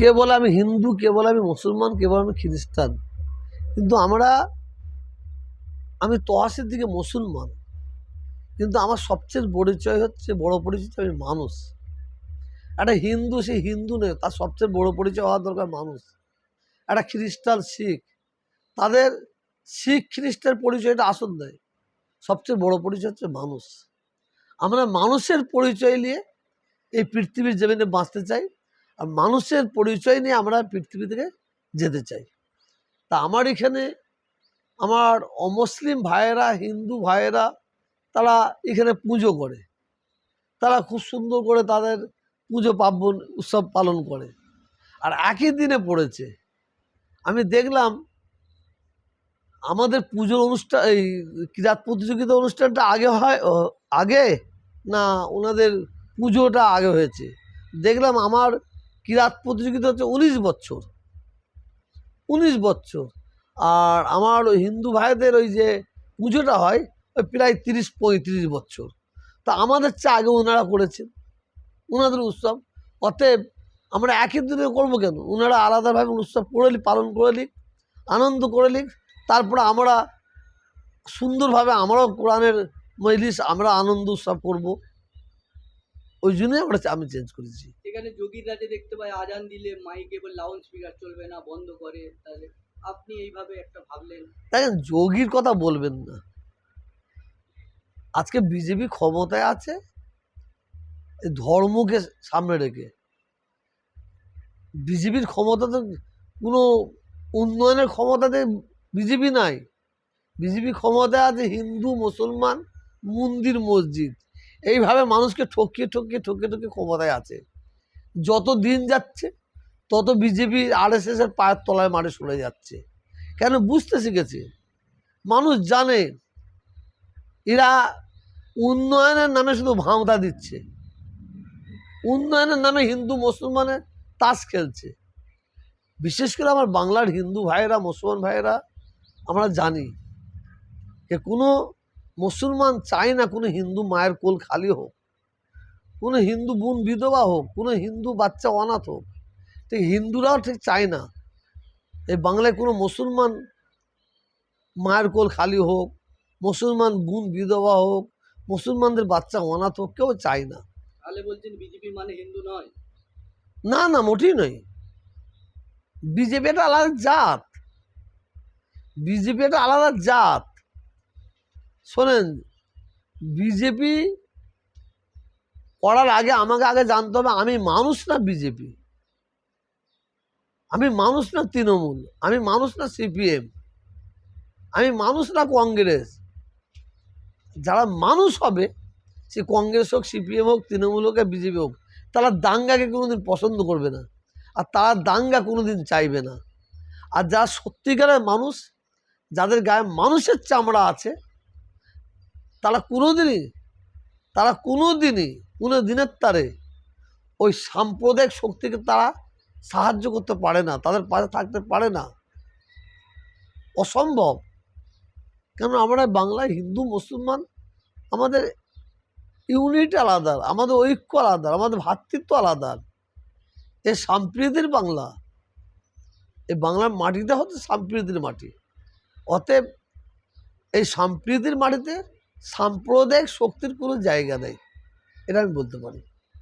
কে বলে আমি হিন্দু, কে বলে আমি মুসলমান, কে বলে আমি খ্রিস্টান? কিন্তু আমরা, আমি তহাসের দিকে মুসলমান। কিন্তু আমার সবচেয়ে পরিচয় হচ্ছে, বড় পরিচয় আমি মানুষ। একটা হিন্দু সে হিন্দু নেই তার সবচেয়ে বড় পরিচয় হওয়া দরকার মানুষ। একটা খ্রিস্টান শিখ, তাদের শিখ খ্রিস্টের পরিচয়টা আসল নয়, সবচেয়ে বড় পরিচয় হচ্ছে মানুষ। আমরা মানুষের পরিচয় নিয়ে এই পৃথিবীর জমিনে বাঁচতে চাই। মানুষের পরিচয় নিয়ে আমরা পৃথিবী থেকে যেতে চাই। তা আমার এখানে আমার অমুসলিম ভাইয়েরা, হিন্দু ভাইয়েরা, তারা এখানে পুজো করে। তারা খুব সুন্দর করে তাদের পুজো পার্বণ, উৎসব পালন করে। আর একই দিনে পড়েছে। আমি দেখলাম আমাদের পুজোর অনুষ্ঠান এই ক্রীড়া প্রতিযোগিতা অনুষ্ঠানটা আগে হয় আগে না ওনাদের পুজোটা আগে হয়েছে? দেখলাম আমার কিরাত প্রতিযোগিতা হচ্ছে উনিশ বছর। উনিশ বছর। আর আমার ওই হিন্দু ভাইদের ওই যে পুজোটা হয়, ওই প্রায় তিরিশ, পঁয়ত্রিশ বছর। তা আমাদের চেয়ে আগে ওনারা করেছেন ওনাদের উৎসব। অতএব আমরা একই দিনে করব কেন? ওনারা আলাদাভাবে উৎসব করেলি পালন করে আনন্দ করে নিক তারপরে আমরা সুন্দরভাবে আমরাও কোরআনের মজলিস, আমরা আনন্দ উৎসব করব। ওই জন্যই আমরা আমি চেঞ্জ করেছি। এখানে যোগীরা যে দেখতে পাই, আজান দিলে মাইকে বলে লাউড স্পিকার চলবে না, বন্ধ করে, তাহলে আপনি এইভাবে একটা ভাবলেন। দেখেন যোগীর কথা বলবেন না। আজকে বিজেপি ক্ষমতায় আছে ধর্মকে সামনে রেখে। বিজেপির ক্ষমতাতে কোনো উন্নয়নের ক্ষমতাতে বিজেপি নাই। বিজেপি ক্ষমতায় আছে হিন্দু, মুসলমান, মন্দির, মসজিদ। এইভাবে মানুষকে ঠকিয়ে ঠকিয়ে ঠকিয়ে ঠকিয়ে ক্ষমতায় আছে। যত দিন যাচ্ছে, তত বিজেপি আর এস এর পায়ের তলায় মারে সরে যাচ্ছে। কেন? বুঝতে শিখেছে। মানুষ জানে, এরা উন্নয়নের নামে শুধু ভাঁওতা দিচ্ছে। উন্নয়নের নামে হিন্দু মুসলমানের তাস খেলছে। বিশেষ করে আমার বাংলার হিন্দু ভাইয়েরা, মুসলমান ভাইয়েরা, আমরা জানি যে কোনো মুসলমান চায় না কোনো হিন্দু মায়ের কোল খালি হোক। কোনো হিন্দু বোন বিধবা হোক কোনো হিন্দু বাচ্চা অনাথ হোক ঠিক হিন্দুরাও ঠিক চায় না। এই বাংলায় কোনো মুসলমান মায়ের কোল খালি হোক মুসলমান বোন বিধবা হোক মুসলমানদের বাচ্চা অনাথ হোক কেউ চায় না। তাহলে বলছেন বিজেপি মানে হিন্দু নয়? না না মোটেই নয়। বিজেপি একটা আলাদা জাত। বিজেপি একটা আলাদা জাত। শোনেন বিজেপি করার আগে আমাকে আগে জানতে হবে, আমি মানুষ না বিজেপি আমি মানুষ না তৃণমূল? আমি মানুষ না সিপিএম আমি মানুষ না কংগ্রেস? যারা মানুষ হবে, সে কংগ্রেস হোক সিপিএম হোক, তৃণমূল হোক বিজেপি হোক, তারা দাঙ্গাকে কোনোদিন পছন্দ করবে না। আর তারা দাঙ্গা কোনোদিন চাইবে না। আর যারা সত্যিকারের মানুষ, যাদের গায়ে মানুষের চামড়া আছে, তারা কোনোদিনই তারা কোনোদিনই কোনো দিনের তারে ওই সাম্প্রদায়িক শক্তিকে তারা সাহায্য করতে পারে না, তাদের পাশে থাকতে পারে না। অসম্ভব। কেন আমরা বাংলায় হিন্দু, মুসলমান, আমাদের ইউনিট আলাদা, আমাদের ঐক্য আলাদা, আমাদের ভ্রাতৃত্ব আলাদা। এ সম্প্রীতির বাংলা এই বাংলার মাটিটা হচ্ছে সম্প্রীতির মাটি। অতএব এই সম্প্রীতির মাটিতে সাম্প্রদায়িক শক্তির কোনো জায়গা নেই। এটা আমি বলতে পারি।